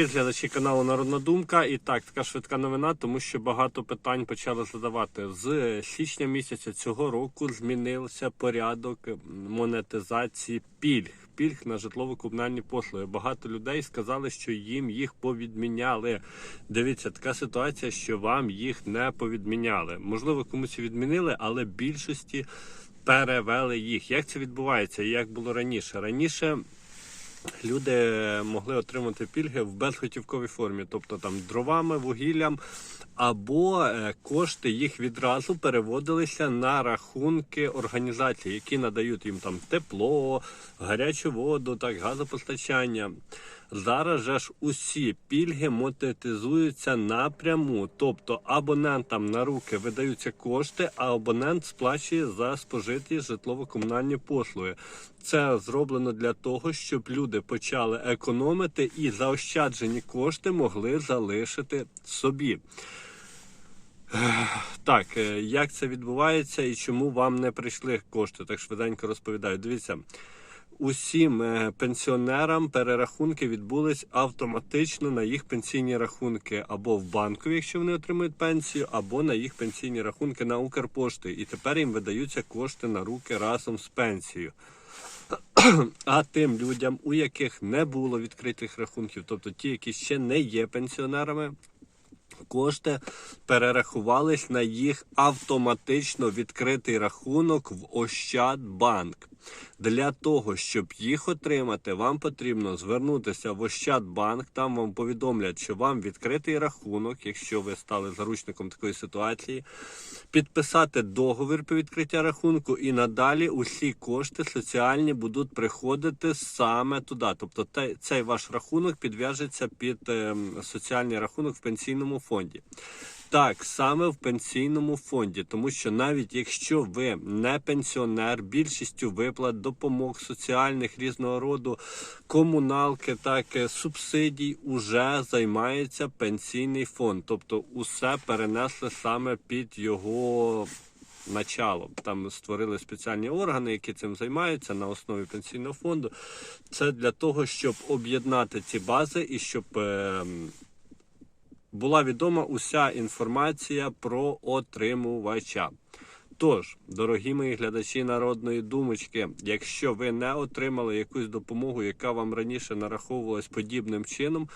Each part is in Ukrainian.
Привіт, глядачі каналу Народна Думка. І так, така швидка новина, тому що багато питань почали задавати. З січня місяця цього року змінився порядок монетизації пільг. Пільг на житлово-комунальні послуги. Багато людей сказали, що їм їх повідміняли. Дивіться, така ситуація, що вам їх не повідміняли. Можливо, комусь відмінили, але більшості перевели їх. Як це відбувається? Як було раніше? Раніше люди могли отримати пільги в безготівковій формі, тобто там дровами, вугіллям, або е, кошти їх відразу переводилися на рахунки організацій, які надають їм там тепло, гарячу воду, так, газопостачання. Зараз же ж усі пільги монетизуються напряму, тобто абонентам на руки видаються кошти, а абонент сплачує за спожиті житлово-комунальні послуги. Це зроблено для того, щоб люди почали економити і заощаджені кошти могли залишити собі. Так, е, як це відбувається і чому вам не прийшли кошти? Так швиденько розповідаю. Дивіться, усім е, пенсіонерам перерахунки відбулись автоматично на їх пенсійні рахунки або в банку, якщо вони отримують пенсію, або на їх пенсійні рахунки на Укрпошти. І тепер їм видаються кошти на руки разом з пенсією. А тим людям, у яких не було відкритих рахунків, тобто ті, які ще не є пенсіонерами, кошти перерахувались на їх автоматично відкритий рахунок в Ощадбанк. Для того, щоб їх отримати, вам потрібно звернутися в Ощадбанк. Там вам повідомлять, що вам відкритий рахунок, якщо ви стали заручником такої ситуації, підписати договір про відкриття рахунку, і надалі усі кошти соціальні будуть приходити саме туди. Тобто, цей ваш рахунок підв'яжеться під ем, соціальний рахунок в пенсійному фонді. Так, саме в пенсійному фонді, тому що навіть якщо ви не пенсіонер, більшістю виплат, допомог соціальних різного роду комуналки, так е, субсидій уже займається пенсійний фонд. Тобто, усе перенесли саме під його начало. Там створили спеціальні органи, які цим займаються на основі пенсійного фонду. Це для того, щоб об'єднати ці бази і щоб. ем, була відома уся інформація про отримувача. Тож, дорогі мої глядачі народної думочки, якщо ви не отримали якусь допомогу, яка вам раніше нараховувалась подібним чином,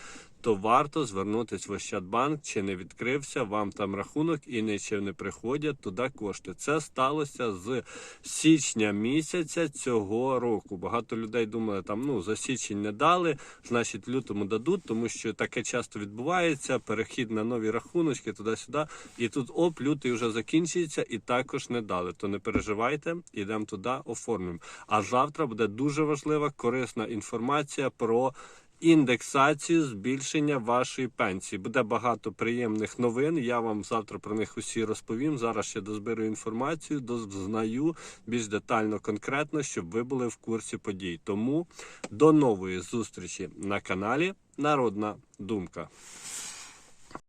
то варто звернутися в Ощадбанк, чи не відкрився вам там рахунок і не чи не приходять туди кошти. Це сталося з січня місяця цього року. Багато людей думали, там ну за січень не дали, значить лютому дадуть, тому що таке часто відбувається. Перехід на нові рахуночки туди-сюди. І тут оп, лютий вже закінчується, і також не дали. То не переживайте, ідемо туди, оформимо. А завтра буде дуже важлива корисна інформація про. Індексацію збільшення вашої пенсії буде багато приємних новин. Я вам завтра про них усі розповім. Зараз ще дозберу інформацію, дознаю більш детально, конкретно, щоб ви були в курсі подій. Тому до нової зустрічі на каналі Народна Думка.